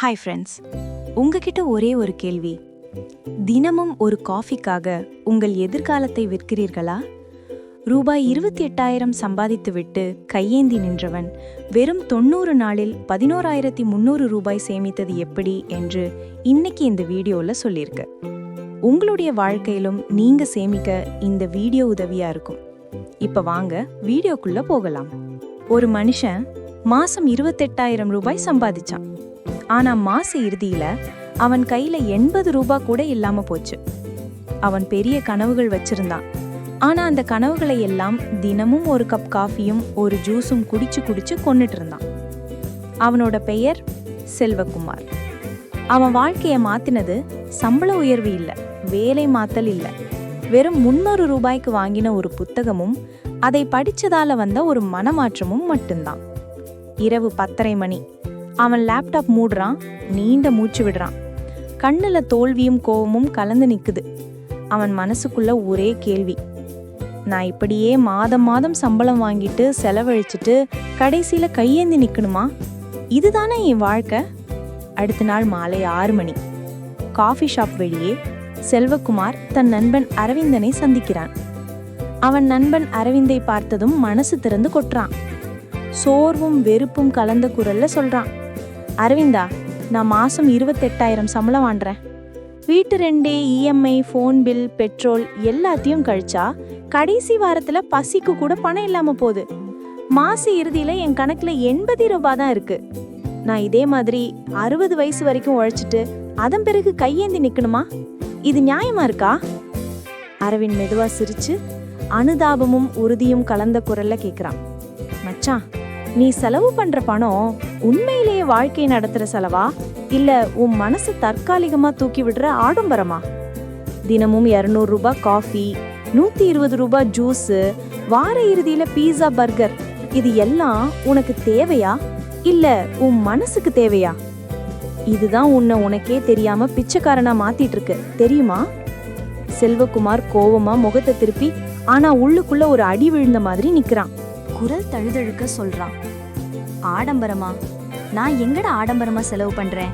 Hi friends உங்ககிட்ட ஒரே ஒரு கேள்வி. தினமும் ஒரு காஃபிக்காக உங்கள் எதிர்காலத்தை விற்கிறீர்களா? ரூபாய் இருபத்தி எட்டாயிரம் சம்பாதித்துவிட்டு கையேந்தி நின்றவன் வெறும் தொண்ணூறு நாளில் பதினோராயிரத்தி முந்நூறு ரூபாய் சேமித்தது எப்படி என்று இன்னைக்கு இந்த வீடியோவில் சொல்லியிருக்கு. உங்களுடைய வாழ்க்கையிலும் நீங்கள் சேமிக்க இந்த வீடியோ உதவியாக இருக்கும். இப்போ வாங்க வீடியோக்குள்ளே போகலாம். ஒரு மனுஷன் மாதம் இருபத்தெட்டாயிரம் ரூபாய் சம்பாதிச்சான். ஆனா மாச இறுதியில அவன் கையில எண்பது ரூபாய் கூட இல்லாம போச்சு. அவன் பெரிய கனவுகள் வச்சிருந்தான். ஆனா அந்த கனவுகளை எல்லாம் தினமும் ஒரு கப் காஃபியும் ஒரு ஜூஸும் குடிச்சு குடிச்சு கொண்டுட்டு இருந்தான். அவனோட பெயர் செல்வகுமார். அவன் வாழ்க்கையை மாத்தினது சம்பள உயர்வு இல்லை வேலை மாத்தல் இல்லை. வெறும் முன்னூறு ரூபாய்க்கு வாங்கின ஒரு புத்தகமும் அதை படிச்சதால வந்த ஒரு மனமாற்றமும் மட்டும்தான். இரவு பத்தரை மணி. அவன் லேப்டாப் மூடுறான் நீண்ட மூச்சு விடுறான். கண்ணில் தோல்வியும் கோபமும் கலந்து நிற்குது அவன் மனசுக்குள்ள ஒரே கேள்வி. நான் இப்படியே மாதம் மாதம் சம்பளம் வாங்கிட்டு செலவழிச்சிட்டு கடைசியில் கையேந்தி நிற்கணுமா இதுதானே என் வாழ்க்கை? அடுத்த நாள் மாலை ஆறு மணி. காஃபி ஷாப் வெளியே செல்வகுமார் தன் நண்பன் அரவிந்தனை சந்திக்கிறான். அவன் நண்பன் அரவிந்தை பார்த்ததும் மனசு திறந்து கொட்டுறான். சோர்வும் வெறுப்பும் கலந்த குரல்ல சொல்றான். அரவிந்தா நான் மாதம் இருபத்தெட்டாயிரம் சம்பளம் வாண்டுறேன் வீட்டு ரெண்டு இஎம்ஐ ஃபோன் பில் பெட்ரோல் எல்லாத்தையும் கழிச்சா கடைசி வாரத்தில் பசிக்கு கூட பணம் இல்லாமல் போகுது. மாச இறுதியில் என் கணக்கில் எண்பது ரூபாய் தான் இருக்கு. நான் இதே மாதிரி அறுபது வயசு வரைக்கும் உழைச்சிட்டு அதன் பிறகு கையேந்தி நிற்கணுமா இது நியாயமா இருக்கா? அரவிந்த் மெதுவாக சிரிச்சு அனுதாபமும் உறுதியும் கலந்த குரல்ல கேட்குறான் மச்சான் நீ செலவு பண்ற பணம் உண்மையிலேயே வாழ்க்கை நடத்துற செலவா? இல்ல உன் மனசு தற்காலிகமா தூக்கி விடுற ஆடம்பரமா? தினமும் இரநூறு ரூபாய் காஃபி நூத்தி இருபது ரூபாய் ஜூஸ் வார இறுதியில பீஸா பர்கர் இது எல்லாம் உனக்கு தேவையா? இல்ல உன் மனசுக்கு தேவையா? இதுதான் உன்னை உனக்கே தெரியாம பிச்சைக்காரனா மாத்திட்டு இருக்கு. தெரியுமா? செல்வகுமார் கோவமா முகத்தை திருப்பி ஆனா உள்ளுக்குள்ள ஒரு அடி விழுந்த மாதிரி நிக்கிறான். குரல் தழுதழுக்க சொல்றான். ஆடம்பரமா? நான் எங்கட ஆடம்பரமா செலவு பண்றேன்?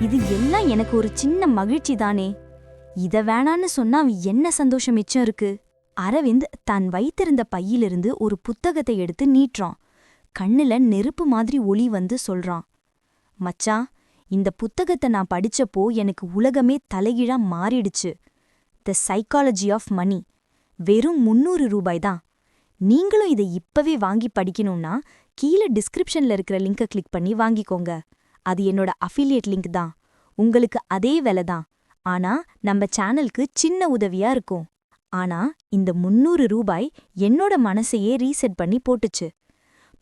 இது எல்லாம் எனக்கு ஒரு சின்ன மகிழ்ச்சி தானே. இத வேணான்னு சொன்னா என்ன சந்தோஷம் மிச்சம் இருக்கு? அரவிந்த் தான் வைத்திருந்த பையிலிருந்து ஒரு புத்தகத்தை எடுத்து நீட்டுறான். கண்ணுல நெருப்பு மாதிரி ஒளி வந்து சொல்றான். மச்சான் இந்த புத்தகத்தை நான் படிச்சப்போ எனக்கு உலகமே தலைகீழா மாறிடுச்சு. த சைக்காலஜி ஆஃப் மணி வெறும் முன்னூறு ரூபாய் தான். நீங்களும் இதை இப்பவே வாங்கி படிக்கணும்னா கீழே டிஸ்கிரிப்ஷன்ல இருக்கிற லிங்கை கிளிக் பண்ணி வாங்கிக்கோங்க. அது என்னோட அஃபிலியேட் லிங்க் தான். உங்களுக்கு அதே விலை தான். ஆனா நம்ம சேனலுக்கு சின்ன உதவியா இருக்கும். ஆனா இந்த முன்னூறு ரூபாய் என்னோட மனசையே ரீசெட் பண்ணி போட்டுச்சு.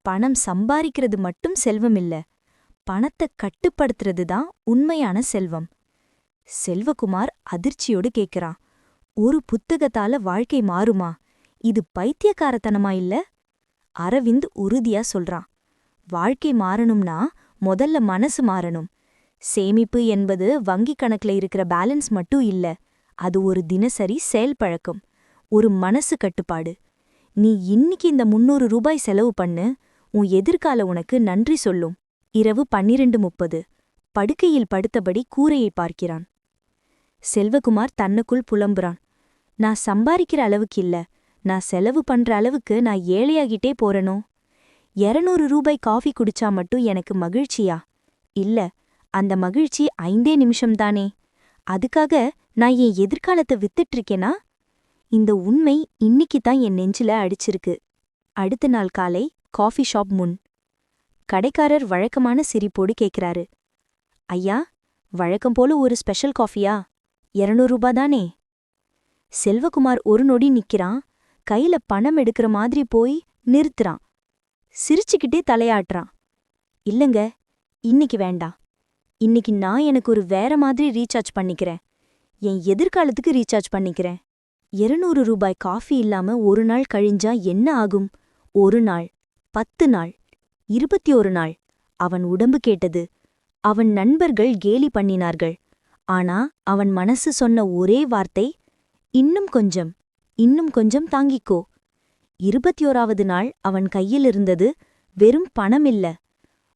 பணம் சம்பாதிக்கிறது மட்டும் செல்வம் இல்ல. பணத்தை கட்டுப்படுத்துறது தான் உண்மையான செல்வம். செல்வகுமார் அதிர்ச்சியோடு கேக்குறான். ஒரு புத்தகத்தால வாழ்க்கை மாறுமா? இது பைத்தியக்காரத்தனமா இல்ல? அரவிந்த் உறுதியா சொல்றான். வாழ்க்கை மாறணும்னா முதல்ல மனசு மாறணும். சேமிப்பு என்பது வங்கிக் கணக்குல இருக்கிற பேலன்ஸ் மட்டும் இல்ல அது ஒரு தினசரி செயல்பழக்கம் ஒரு மனசு கட்டுப்பாடு. நீ இன்னிக்கு இந்த முன்னூறு ரூபாய் செலவு பண்ணு உன் எதிர்கால உனக்கு நன்றி சொல்லும். இரவு பன்னிரண்டு முப்பது. படுக்கையில் படுத்தபடி கூரையை பார்க்கிறான். செல்வகுமார் தன்னுக்குள் புலம்புறான். நான் சம்பாதிக்கிற அளவுக்கு இல்ல நான் செலவு பண்ற அளவுக்கு நான் ஏழையாகிட்டே போறனோ? எரநூறு ரூபாய் காஃபி குடிச்சா மட்டும் எனக்கு மகிழ்ச்சியா? இல்ல அந்த மகிழ்ச்சி ஐந்தே நிமிஷம்தானே அதுக்காக நான் என் எதிர்காலத்தை வித்துட்டு இருக்கேனா இந்த உண்மை இன்னிக்கு தான் என் நெஞ்சில அடிச்சிருக்கு. அடுத்த நாள் காலை காஃபி ஷாப் முன். கடைக்காரர் வழக்கமான சிரிப்போடு கேட்கிறாரு ஐயா வழக்கம் போல ஒரு ஸ்பெஷல் காஃபியா? இருநூறு ரூபா தானே? செல்வகுமார் ஒரு நொடி நிக்கிறான். கையில பணம் எடுக்கிற மாதிரி போய் நிறுத்துறான். சிரிச்சுக்கிட்டே தலையாட்டுறான். இல்லங்க இன்னிக்கு வேண்டாம். இன்னிக்கு நான் எனக்கு ஒரு வேற மாதிரி ரீசார்ஜ் பண்ணிக்கிறேன். என் எதிர்காலத்துக்கு ரீசார்ஜ் பண்ணிக்கிறேன். இருநூறு ரூபாய் காஃபி இல்லாம ஒரு நாள் கழிஞ்சா என்ன ஆகும்? ஒரு நாள் பத்து நாள் இருபத்தி ஒரு நாள். அவன் உடம்பு கேட்டது. அவன் நண்பர்கள் கேலி பண்ணினார்கள். ஆனா அவன் மனசு சொன்ன ஒரே வார்த்தை இன்னும் கொஞ்சம். இன்னும் கொஞ்சம் தாங்கிக்கோ. இருபத்தியோராவது நாள் அவன் கையில் இருந்தது வெறும் பணமில்ல.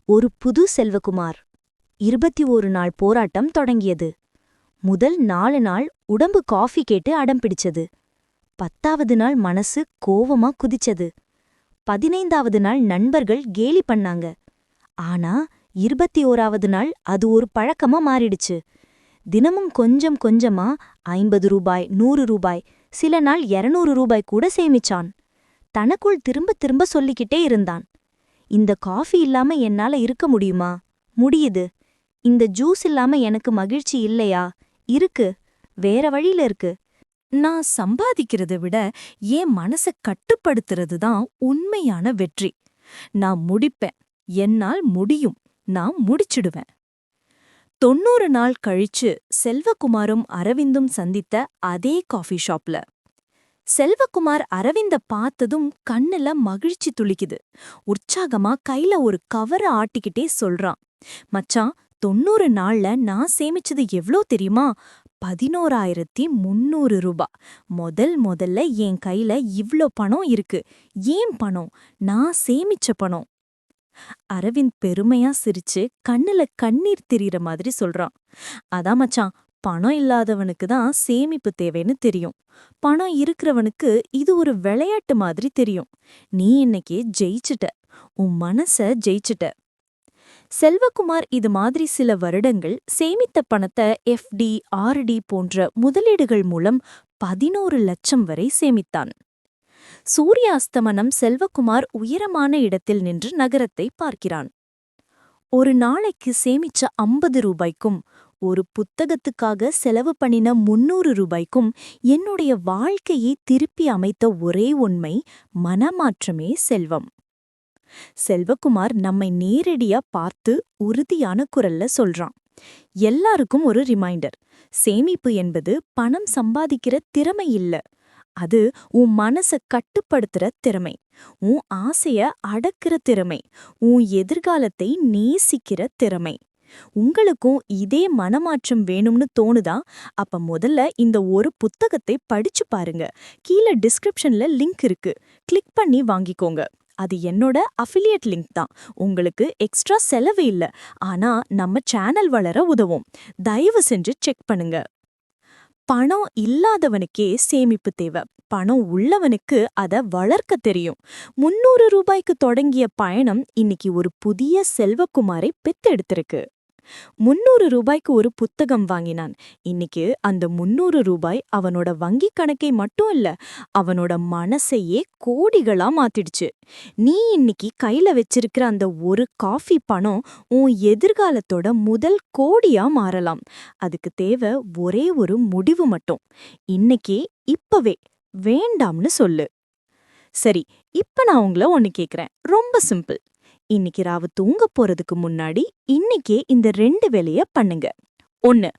ஒரு புது செல்வகுமார். இருபத்தி ஒரு நாள் போராட்டம் தொடங்கியது. முதல் நாலு நாள் உடம்பு காஃபி கேட்டு அடம் பிடிச்சது. பத்தாவது நாள் மனசு கோவமா குதிச்சது. பதினைந்தாவது நாள் நண்பர்கள் கேலி பண்ணாங்க. ஆனா இருபத்தி ஓராவது நாள் அது ஒரு பழக்கமா மாறிடுச்சு. தினமும் கொஞ்சம் கொஞ்சமா ஐம்பது ரூபாய் நூறு ரூபாய் சில நாள் இருநூறு ரூபாய் கூட சேமிச்சான். தனக்குள் திரும்ப திரும்ப சொல்லிக்கிட்டே இருந்தான். இந்த காஃபி இல்லாம என்னால இருக்க முடியுமா? முடியுது. இந்த ஜூஸ் இல்லாம எனக்கு மகிழ்ச்சி இல்லையா? இருக்கு. வேற வழியில இருக்கு. நான் சம்பாதிக்கிறத விட என் மனச கட்டுப்படுத்துறது தான் உண்மையான வெற்றி. நான் முடிப்பேன். என்னால் முடியும். நான் முடிச்சிடுவேன். தொண்ணூறு நாள் கழிச்சு செல்வகுமாரும் அரவிந்தும் சந்தித்த அதே காஃபி ஷாப்ல. செல்வகுமார் அரவிந்த பார்த்ததும் கண்ணுல மகிழ்ச்சி துளிக்குது. உற்சாகமா கையில ஒரு கவர ஆட்டிக்கிட்டே சொல்றான். மச்சான் தொண்ணூறு நாள்ல நான் சேமிச்சது எவ்ளோ தெரியுமா? பதினோராயிரத்தி முன்னூறு ரூபா. முதல் முதல்ல என் கையில இவ்ளோ பணம் இருக்கு. ஏன் பணம்? நான் சேமிச்ச பணம். அரவிந்த் பெருமையா சிரிச்சு கண்ணுல கண்ணீர் திரியிற மாதிரி சொல்றான். அதான் மச்சான் பணம் இல்லாதவனுக்கு தான் சேமிப்பு தேவைன்னு தெரியும். பணம் இருக்கிறவனுக்கு இது ஒரு விளையாட்டு மாதிரி தெரியும். நீ இன்னைக்கு ஜெயிச்சிட்ட. உன் மனச ஜெயிச்சிட்ட. செல்வகுமார் இது மாதிரி சில வருடங்கள் சேமித்த பணத்தை எஃப்டி ஆர்டி போன்ற முதலீடுகள் மூலம் பதினோரு லட்சம் வரை சேமித்தான். சூரிய அஸ்தமனம் செல்வகுமார் உயரமான இடத்தில் நின்று நகரத்தை பார்க்கிறான். ஒரு நாளைக்கு சேமிச்ச அம்பது ரூபாய்க்கும் ஒரு புத்தகத்துக்காக செலவு பண்ணின முன்னூறு ரூபாய்க்கும் என்னுடைய வாழ்க்கையை திருப்பி அமைத்த ஒரே உண்மை மனமாற்றமே செல்வம். செல்வகுமார் நம்மை நேரடியா பார்த்து உறுதியான குரல்ல சொல்றான். எல்லாருக்கும் ஒரு ரிமைண்டர். சேமிப்பு என்பது பணம் சம்பாதிக்கிற திறமை இல்லை. அது உன் மனச கட்டுப்படுத்துற திறமை. உன் ஆசைய அடக்குற திறமை. உன் எதிர்காலத்தை நேசிக்கிற திறமை. உங்களுக்கும் இதே மனமாற்றம் வேணும்னு தோணுதா? அப்ப முதல்ல இந்த ஒரு புத்தகத்தை படிச்சு பாருங்க. கீழே டிஸ்கிரிப்ஷன்ல லிங்க் இருக்கு. கிளிக் பண்ணி வாங்கிக்கோங்க. அது என்னோட அஃபிலியேட் லிங்க் தான். உங்களுக்கு எக்ஸ்ட்ரா செலவு இல்ல. ஆனா நம்ம சேனல் வளர உதவும். தயவு செஞ்சு செக் பண்ணுங்க. பணம் இல்லாதவனுக்கே சேமிப்பு தேவை. பணம் உள்ளவனுக்கு அத வளர்க்க தெரியும். முன்னூறு ரூபாய்க்கு தொடங்கிய பயணம் இன்னைக்கு ஒரு புதிய செல்வக்குமாரை பெத்தெடுத்திருக்கு. முன்னூறு ரூபாய்க்கு ஒரு புத்தகம் வாங்கினான். இன்னைக்கு அந்த முன்னூறு ரூபாய் அவனோட வங்கிக் கணக்கை மட்டும் இல்ல அவனோட மனசையே கோடிகளா மாத்திடுச்சு. நீ இன்னைக்கு கையில வச்சிருக்கிற அந்த ஒரு காஃபி பணம் உன் எதிர்காலத்தோட முதல் கோடியா மாறலாம். அதுக்கு தேவை ஒரே ஒரு முடிவு மட்டும். இன்னைக்கே இப்பவே வேண்டாம்னு சொல்லு. சரி இப்ப நான் உங்களை ஒன்னு கேக்குறேன். ரொம்ப சிம்பிள். இன்னைக்கு ராவு தூங்க போறதுக்கு முன்னாடி இன்னைக்கே இந்த ரெண்டு வேலைய பண்ணுங்க. ஒன்னு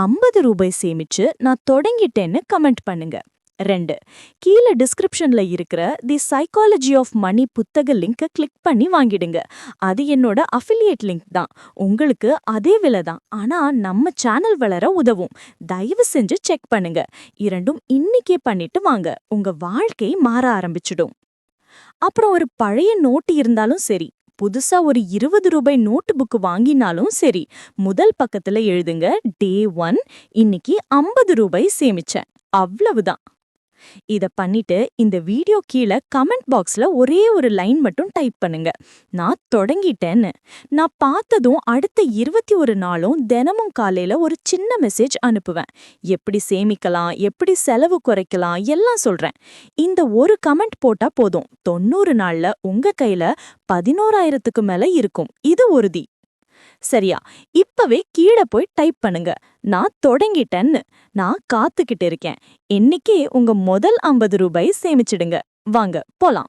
ஐம்பது ரூபாய் சேமிச்சு நான் தொடங்கிட்டேன்னு கமெண்ட் பண்ணுங்க. ரெண்டு கீழே டிஸ்கிரிப்ஷன்ல இருக்கிற தி சைக்காலஜி ஆஃப் மணி புத்தக லிங்கை கிளிக் பண்ணி வாங்கிடுங்க. அது என்னோட அஃபிலியேட் லிங்க் தான். உங்களுக்கு அதே விலை தான். ஆனா நம்ம சேனல் வளர உதவும். தயவு செஞ்சு செக் பண்ணுங்க. இரண்டும் இன்னைக்கே பண்ணிட்டு வாங்க. உங்க வாழ்க்கை மாற ஆரம்பிச்சிடும். அப்புறம் ஒரு பழைய நோட்டு இருந்தாலும் சரி. புதுசா ஒரு இருபது ரூபாய் நோட்டு புக்கு வாங்கினாலும் சரி முதல் பக்கத்துல எழுதுங்க டே ஒன் இன்னைக்கு ஐம்பது ரூபாய் சேமிச்சேன். அவ்வளவுதான். இத பண்ணிட்டு இந்த வீடியோ கீழே கமெண்ட் பாக்ஸ்ல ஒரே ஒரு லைன் மட்டும் டைப் பண்ணுங்க. நான் தொடங்கிட்டேன்னு. நான் பார்த்ததும் அடுத்த இருபத்தி ஒரு நாளும் தினமும் காலையில ஒரு சின்ன மெசேஜ் அனுப்புவேன். எப்படி சேமிக்கலாம் எப்படி செலவு குறைக்கலாம் எல்லாம் சொல்றேன். இந்த ஒரு கமெண்ட் போட்டா போதும். தொண்ணூறு நாள்ல உங்க கையில பதினோராயிரத்துக்கு மேல இருக்கும். இது உறுதி. சரியா? இப்பவே கீழே போய் டைப் பண்ணுங்க. நான் தொடங்கிட்டேன்னு நான் காத்துக்கிட்டு இருக்கேன். இன்னைக்கே உங்க முதல் ஐம்பது ரூபாய் சேமிச்சிடுங்க. வாங்க போலாம்.